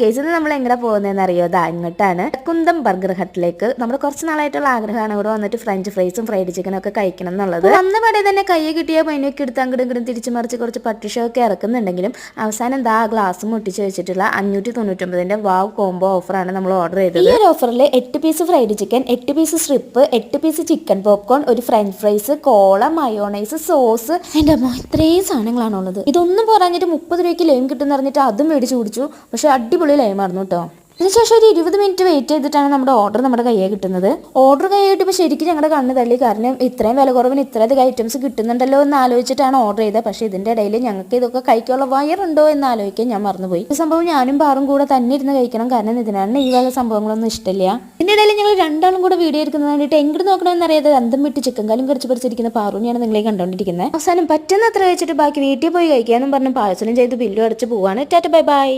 Guys ഇന്ന് നമ്മൾ എങ്ങനെ പോകുന്നതെന്ന് അറിയോ അതാ ഇങ്ങോട്ടാണ്. കുന്തം ബർഗർ ഹട്ടിലേക്ക്. നമ്മൾ കുറച്ച് നാളായിട്ടുള്ള ആഗ്രഹമാണ്. ഇവിടെ വന്നിട്ട് ഫ്രഞ്ച് ഫ്രൈസും ഫ്രൈഡ് ചിക്കനും ഒക്കെ കഴിക്കണം എന്നുള്ളത്. വന്ന പടേ തന്നെ കയ്യെ കിട്ടിയ പൈനൊക്കെ എടുത്ത് അങ്ങോട്ടും ഇങ്ങോട്ടും തിരിച്ചു മറിച്ച് കുറച്ച് പട്ടിഷൊക്കെ ഇറക്കുന്നുണ്ടെങ്കിലും അവസാനം ദാ ഗ്ലാസ് മുട്ടിച്ച് വെച്ചിട്ടുള്ള അഞ്ഞൂറ്റി തൊണ്ണൂറ്റൊമ്പതിന്റെ വാവ് കോംബോ ഓഫറാണ് നമ്മൾ ഓർഡർ ചെയ്തത്. ഈ ഒരു ഓഫറിൽ എട്ട് പീസ് ഫ്രൈഡ് ചിക്കൻ എട്ട് പീസ് സ്ട്രിപ്പ് എട്ട് പീസ് ചിക്കൻ പോപ്കോൺ ഒരു french fries cola mayonnaise sauce എന്റെ അമ്മ ഇത്രയും സാധനങ്ങളാണുള്ളത് ഇതൊന്നും പറഞ്ഞിട്ട് മുപ്പത് രൂപയ്ക്ക് ലൈം കിട്ടുന്ന പറഞ്ഞിട്ട് അതും മേടിച്ച് കുടിച്ചു. പക്ഷെ അടിപൊളി ലൈമായിരുന്നു കേട്ടോ അതിനുശേഷം ഒരു ഇരുപത് മിനിറ്റ് വെയിറ്റ് ചെയ്തിട്ടാണ് നമ്മുടെ ഓർഡർ നമ്മുടെ കയ്യിൽ കിട്ടുന്നത്. ഓർഡർ കൈ കിട്ടുമ്പോൾ ശരിക്കും ഞങ്ങളുടെ കണ്ണ് തള്ളി. കാരണം ഇത്രയും വില കുറവിന് ഇത്രയധികം ഐറ്റംസ് കിട്ടുന്നുണ്ടല്ലോ എന്ന് ആലോചിച്ചിട്ടാണ് ഓർഡർ ചെയ്തത്. പക്ഷേ ഇതിന്റെ ഇടയിൽ ഞങ്ങൾക്ക് ഇതൊക്കെ കഴിക്കാനുള്ള വയറുണ്ടോ എന്ന് ആലോചിക്കാൻ ഞാൻ മറന്നുപോയി. ഈ സംഭവം ഞാനും പാറും കൂടെ തന്നെ ഇരുന്ന് കഴിക്കണം. കാരണം ഇതിനാണ് ഈ വക സംഭവങ്ങളൊന്നും ഇഷ്ടമില്ല. ഇതിന്റെ ഇടയിൽ ഞങ്ങൾ രണ്ടാളും കൂടെ വീഡിയോ എടുക്കുന്നത് കണ്ടിട്ട് എങ്ങോട്ട് നോക്കണമെന്ന് അറിയാതെ അന്തം വിട്ട് ചിക്കൻ കാലും കുറച്ച് പറിച്ചിരിക്കുന്ന ഞാൻ നിങ്ങളെ കണ്ടുകൊണ്ടിരിക്കുന്നത് അവസാനം പറ്റുന്ന അത്ര കഴിച്ചിട്ട് ബാക്കി വീട്ടിൽ പോയി കഴിക്കാനും പറഞ്ഞ് പാഴ്സലും ചെയ്ത് ബില്ലും അടച്ച് പോവാണ്. Tata bye bye.